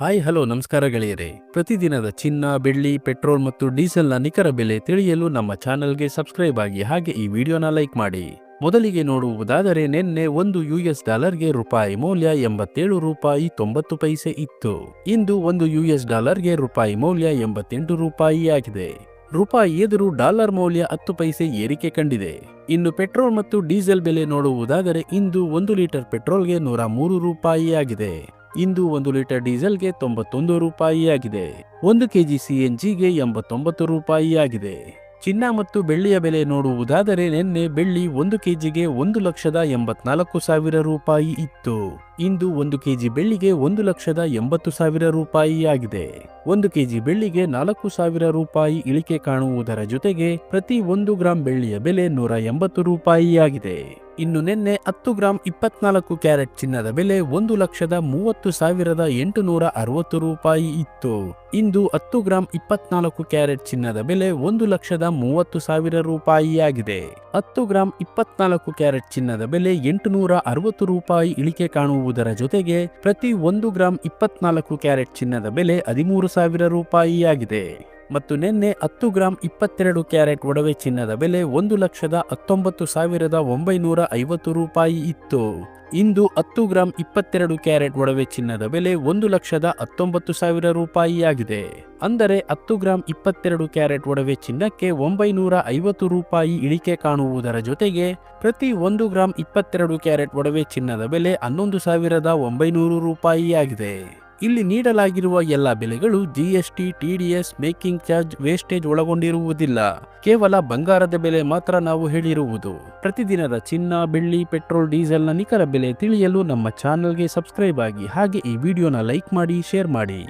Hi, hello, ನಮಸ್ಕಾರ ಗೆಳೆಯರೆ. ಪ್ರತಿದಿನದ ಚಿನ್ನ, ಬೆಳ್ಳಿ, ಪೆಟ್ರೋಲ್ ಮತ್ತು ಡೀಸೆಲ್ನ ನಿಖರ ಬೆಲೆ ತಿಳಿಯಲು ನಮ್ಮ ಚಾನೆಲ್ಗೆ ಸಬ್ಸ್ಕ್ರೈಬ್ ಆಗಿ ಹಾಗೆ ಈ ವಿಡಿಯೋನ ಲೈಕ್ ಮಾಡಿ. ಮೊದಲಿಗೆ ನೋಡುವುದಾದರೆ ನಿನ್ನೆ ಒಂದು ಯು ಎಸ್ ಡಾಲರ್ಗೆ ರೂಪಾಯಿ ಮೌಲ್ಯ ಎಂಬತ್ತೇಳು, ರೂಪಾಯಿ ತೊಂಬತ್ತು ಪೈಸೆ ಇತ್ತು. ಇಂದು ಒಂದು ಯು ಎಸ್ ಡಾಲರ್ಗೆ ರೂಪಾಯಿ ಮೌಲ್ಯ ಎಂಬತ್ತೆಂಟು, ರೂಪಾಯಿ ಆಗಿದೆ. ರೂಪಾಯಿ ಎದುರು ಡಾಲರ್ ಮೌಲ್ಯ ಹತ್ತು ಪೈಸೆ ಏರಿಕೆ ಕಂಡಿದೆ. ಇನ್ನು ಪೆಟ್ರೋಲ್ ಮತ್ತು ಡೀಸೆಲ್ ಬೆಲೆ ನೋಡುವುದಾದರೆ ಇಂದು ಒಂದು ಲೀಟರ್ ಪೆಟ್ರೋಲ್ಗೆ ನೂರ ಮೂರು ರೂಪಾಯಿ ಆಗಿದೆ. ಇಂದು ಒಂದು ಲೀಟರ್ ಡೀಸೆಲ್ಗೆ ತೊಂಬತ್ತೊಂದು ರೂಪಾಯಿಯಾಗಿದೆ. ಒಂದು ಕೆಜಿ ಸಿಎನ್ಜಿಗೆ ಎಂಬತ್ತೊಂಬತ್ತು ರೂಪಾಯಿಯಾಗಿದೆ. ಚಿನ್ನ ಮತ್ತು ಬೆಳ್ಳಿಯ ಬೆಲೆ ನೋಡುವುದಾದರೆ ನಿನ್ನೆ ಬೆಳ್ಳಿ ಒಂದು ಕೆಜಿಗೆ ಒಂದು ಲಕ್ಷದ ಎಂಬತ್ನಾಲ್ಕು ಸಾವಿರ ರೂಪಾಯಿ ಇತ್ತು. ಇಂದು ಒಂದು ಕೆಜಿ ಬೆಳ್ಳಿಗೆ ಒಂದು ಲಕ್ಷದ ಎಂಬತ್ತು ಸಾವಿರ ರೂಪಾಯಿಯಾಗಿದೆ ಒಂದು ಕೆಜಿ ಬೆಳ್ಳಿಗೆ ನಾಲ್ಕು ಸಾವಿರ ರೂಪಾಯಿ ಇಳಿಕೆ ಕಾಣುವುದರ ಜೊತೆಗೆ ಪ್ರತಿ ಒಂದು ಗ್ರಾಂ ಬೆಳ್ಳಿಯ ಬೆಲೆ ನೂರ ಎಂಬತ್ತು ರೂಪಾಯಿಯಾಗಿದೆ ಇನ್ನು ನಿನ್ನೆ ಹತ್ತು ಗ್ರಾಂ ಇಪ್ಪತ್ನಾಲ್ಕು ಕ್ಯಾರೆಟ್ ಚಿನ್ನದ ಬೆಲೆ ಒಂದು ಲಕ್ಷದ ಮೂವತ್ತು ಸಾವಿರದ ಎಂಟುನೂರ ಅರವತ್ತು ರೂಪಾಯಿ ಇತ್ತು. ಇಂದು ಹತ್ತು ಗ್ರಾಂ ಇಪ್ಪತ್ನಾಲ್ಕು ಕ್ಯಾರೆಟ್ ಚಿನ್ನದ ಬೆಲೆ ಒಂದು ಲಕ್ಷದ ಮೂವತ್ತು ಸಾವಿರ ರೂಪಾಯಿ ಆಗಿದೆ. ಹತ್ತು ಗ್ರಾಂ ಇಪ್ಪತ್ನಾಲ್ಕು ಕ್ಯಾರೆಟ್ ಚಿನ್ನದ ಬೆಲೆ ಎಂಟುನೂರ ಅರವತ್ತು ರೂಪಾಯಿ ಇಳಿಕೆ ಕಾಣುವುದರ ಜೊತೆಗೆ ಪ್ರತಿ ಒಂದು ಗ್ರಾಂ ಇಪ್ಪತ್ನಾಲ್ಕು ಕ್ಯಾರೆಟ್ ಚಿನ್ನದ ಬೆಲೆ ಹದಿಮೂರು ಸಾವಿರ ರೂಪಾಯಿಯಾಗಿದೆ. ಮತ್ತು ನಿನ್ನೆ ಹತ್ತು ಗ್ರಾಂ ಇಪ್ಪತ್ತೆರಡು ಕ್ಯಾರೆಟ್ ಒಡವೆ ಚಿನ್ನದ ಬೆಲೆ ಒಂದು ಲಕ್ಷದ ಹತ್ತೊಂಬತ್ತು ಸಾವಿರದ ಒಂಬೈನೂರ ಐವತ್ತು ರೂಪಾಯಿ ಇತ್ತು. ಇಂದು ಹತ್ತು ಗ್ರಾಂ ಇಪ್ಪತ್ತೆರಡು ಕ್ಯಾರೆಟ್ ಒಡವೆ ಚಿನ್ನದ ಬೆಲೆ ಒಂದು ಲಕ್ಷದ ಹತ್ತೊಂಬತ್ತು ಸಾವಿರ ರೂಪಾಯಿಯಾಗಿದೆ. ಅಂದರೆ ಹತ್ತು ಗ್ರಾಂ ಇಪ್ಪತ್ತೆರಡು ಕ್ಯಾರೆಟ್ ಒಡವೆ ಚಿನ್ನಕ್ಕೆ ಒಂಬೈನೂರ ಐವತ್ತು ರೂಪಾಯಿ ಇಳಿಕೆ ಕಾಣುವುದರ ಜೊತೆಗೆ ಪ್ರತಿ ಒಂದು ಗ್ರಾಂ ಇಪ್ಪತ್ತೆರಡು ಕ್ಯಾರೆಟ್ ಒಡವೆ ಚಿನ್ನದ ಬೆಲೆ ಹನ್ನೊಂದು ಸಾವಿರದ ಒಂಬೈನೂರು ರೂಪಾಯಿ ಆಗಿದೆ ಇಲ್ಲಿ ನೀಡಲಾಗಿರುವ ಎಲ್ಲ ಬೆಲೆಗಳು GST TDS making charge, wastage ಒಳಗೊಂಡಿರುವುದಿಲ್ಲ. ಕೇವಲ ಬಂಗಾರದ ಬೆಲೆ ಮಾತ್ರ ನಾವು ಹೇಳಿರುವುದು. ಪ್ರತಿದಿನದ ಚಿನ್ನ, ಬೆಳ್ಳಿ, ಪೆಟ್ರೋಲ್, ಡೀಸೆಲ್ನ ನಿಖರ ಬೆಲೆ ತಿಳಿಯಲು ನಮ್ಮ ಚಾನೆಲ್ಗೆ ಸಬ್ಸ್ಕ್ರೈಬ್ ಆಗಿ ಹಾಗೆ ಈ ವಿಡಿಯೋನ ಲೈಕ್ ಮಾಡಿ, ಶೇರ್ ಮಾಡಿ.